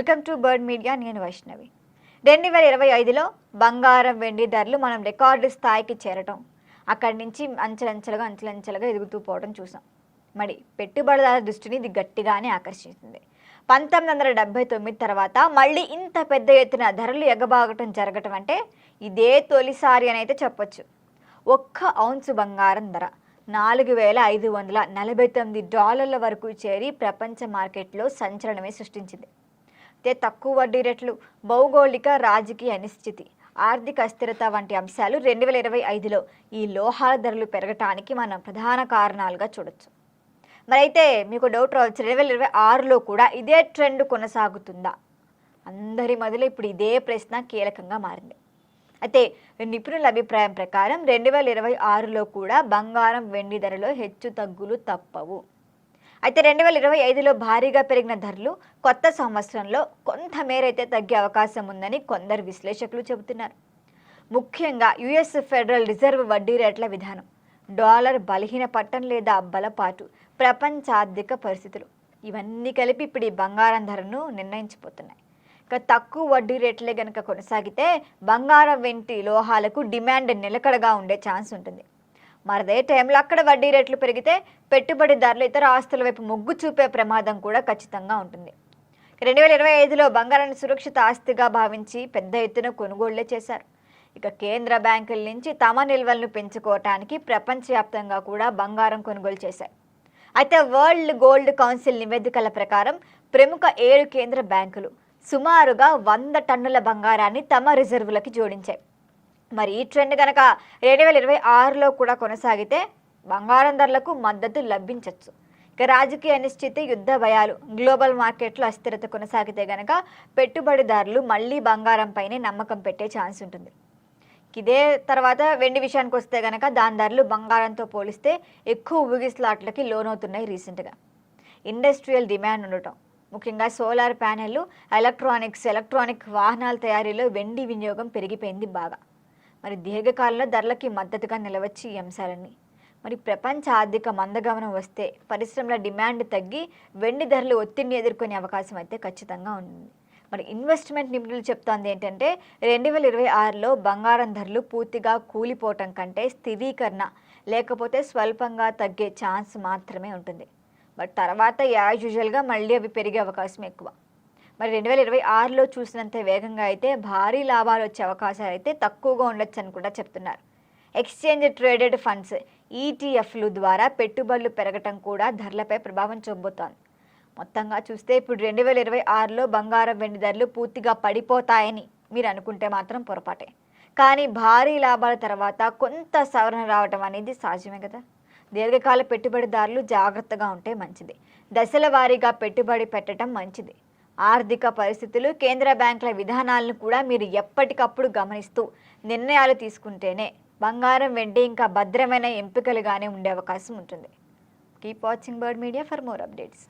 Welcome to bird media నేను వైష్ణవి. రెండు వేల ఇరవై ఐదులో బంగారం వెండి ధరలు మనం రికార్డు స్థాయికి చేరటం. అక్కడి నుంచి అంచెలంచెలుగా అంచెలంచెలుగా ఎదుగుతూ పోవడం చూసాం. మరి పెట్టుబడిదారుల దృష్టిని ఇది గట్టిగానే ఆకర్షించింది పంతొమ్మిది వందల డెబ్బై తొమ్మిది తర్వాత మళ్ళీ ఇంత పెద్ద ఎత్తున ధరలు ఎగబాగటం జరగటం అంటే ఇదే తొలిసారి అని అయితే చెప్పొచ్చు. ఒక్క ఔన్సు బంగారం ధర నాలుగు వేల ఐదు వందల నలభై తొమ్మిది డాలర్ల వరకు చేరి ప్రపంచ మార్కెట్లో సంచలనమే సృష్టించింది. అయితే తక్కువ వడ్డీ రేట్లు భౌగోళిక రాజకీయ అనిశ్చితి ఆర్థిక అస్థిరత వంటి అంశాలు రెండు వేల ఇరవై ఐదులో ఈ లోహాల ధరలు పెరగటానికి మనం ప్రధాన కారణాలుగా చూడొచ్చు. మరైతే మీకు డౌట్ రావచ్చు రెండు వేల ఇరవై ఆరులో కూడా ఇదే ట్రెండ్ కొనసాగుతుందా? అందరి మొదలు ఇప్పుడు ఇదే ప్రశ్న కీలకంగా మారింది. అయితే నిపుణుల అభిప్రాయం ప్రకారం రెండు వేల ఇరవై ఆరులో కూడా బంగారం వెండి ధరలో హెచ్చు తగ్గులు తప్పవు. అయితే రెండు వేల ఇరవై ఐదులో భారీగా పెరిగిన ధరలు కొత్త సంవత్సరంలో కొంతమేరైతే తగ్గే అవకాశం ఉందని కొందరు విశ్లేషకులు చెబుతున్నారు. ముఖ్యంగా యుఎస్ ఫెడరల్ రిజర్వ్ వడ్డీ రేట్ల విధానం డాలర్ బలహీన పట్టం లేదా బలపాటు ప్రపంచ ఆర్థిక పరిస్థితులు ఇవన్నీ కలిపి ఇప్పుడు ఈ బంగారం ధరను నిర్ణయించిపోతున్నాయి. ఇక తక్కువ వడ్డీ రేట్లే కనుక కొనసాగితే బంగారం వెంటి లోహాలకు డిమాండ్ నిలకడగా ఉండే ఛాన్స్ ఉంటుంది. మరదే టైంలో అక్కడ వడ్డీ రేట్లు పెరిగితే పెట్టుబడిదారులు ఇతర ఆస్తుల వైపు మొగ్గు చూపే ప్రమాదం కూడా ఖచ్చితంగా ఉంటుంది. రెండు వేల ఇరవై ఐదులో బంగారాన్ని సురక్షిత ఆస్తిగా భావించి పెద్ద ఎత్తున కొనుగోళ్ళే చేశారు. ఇక కేంద్ర బ్యాంకుల నుంచి తమ నిల్వలను పెంచుకోవటానికి ప్రపంచవ్యాప్తంగా కూడా బంగారం కొనుగోలు చేశాయి అయితే వరల్డ్ గోల్డ్ కౌన్సిల్ నివేదికల ప్రకారం ప్రముఖ ఏడు కేంద్ర బ్యాంకులు సుమారుగా వంద టన్నుల బంగారాన్ని తమ రిజర్వులకి జోడించాయి. మరి ఈ ట్రెండ్ కనుక రెండు వేల ఇరవై ఆరులో కూడా కొనసాగితే బంగారం ధరలకు మద్దతు లభించవచ్చు ఇక రాజకీయ అనిశ్చితి యుద్ధ భయాలు గ్లోబల్ మార్కెట్లో అస్థిరత కొనసాగితే గనక పెట్టుబడిదారులు మళ్ళీ బంగారంపైనే నమ్మకం పెట్టే ఛాన్స్ ఉంటుంది. ఇదే తర్వాత వెండి విషయానికి వస్తే గనక దాని ధరలు బంగారంతో పోలిస్తే ఎక్కువ ఊగిస్లాట్లకి లోనవుతున్నాయి రీసెంట్గా. ఇండస్ట్రియల్ డిమాండ్ ఉండటం ముఖ్యంగా సోలార్ ప్యానెళ్ళు ఎలక్ట్రానిక్స్ ఎలక్ట్రానిక్ వాహనాల తయారీలో వెండి వినియోగం పెరిగిపోయింది బాగా. మరి దీర్ఘకాలంలో ధరలకి మద్దతుగా నిలవచ్చు ఈ అంశాలన్నీ. మరి ప్రపంచ ఆర్థిక మందగమనం వస్తే పరిశ్రమల డిమాండ్ తగ్గి వెండి ధరలు ఒత్తిడిని ఎదుర్కొనే అవకాశం అయితే ఖచ్చితంగా ఉంది. మరి ఇన్వెస్ట్మెంట్ నిపుణులు చెప్తోంది ఏంటంటే రెండు వేల ఇరవై ఆరులో బంగారం ధరలు పూర్తిగా కూలిపోవటం కంటే స్థిరీకరణ లేకపోతే స్వల్పంగా తగ్గే ఛాన్స్ మాత్రమే ఉంటుంది. బట్ తర్వాత యాజ్ యూజువల్గా మళ్ళీ అవి పెరిగే అవకాశం ఎక్కువ. మరి రెండు వేల ఇరవై ఆరులో చూసినంత వేగంగా అయితే భారీ లాభాలు వచ్చే అవకాశాలు అయితే తక్కువగా ఉండొచ్చు అని కూడా చెప్తున్నారు. ఎక్స్చేంజ్ ట్రేడెడ్ ఫండ్స్ ఈటీఎఫ్లు ద్వారా పెట్టుబడులు పెరగటం కూడా ధరలపై ప్రభావం చూపుతోంది. మొత్తంగా చూస్తే ఇప్పుడు రెండు వేల ఇరవై ఆరులో బంగారం వెండి ధరలు పూర్తిగా పడిపోతాయని మీరు అనుకుంటే మాత్రం పొరపాటే. కానీ భారీ లాభాల తర్వాత కొంత సవరణ రావటం అనేది సహజమే కదా. దీర్ఘకాల పెట్టుబడిదారులు జాగ్రత్తగా ఉంటే మంచిది. దశల వారీగా పెట్టుబడి పెట్టడం మంచిది. ఆర్థిక పరిస్థితులు కేంద్ర బ్యాంకుల విధానాలను కూడా మీరు ఎప్పటికప్పుడు గమనిస్తూ నిర్ణయాలు తీసుకుంటేనే బంగారం వెండి ఇంకా భద్రమైన ఎంపికలుగానే ఉండే అవకాశం ఉంటుంది. Keep watching Bird Media for more updates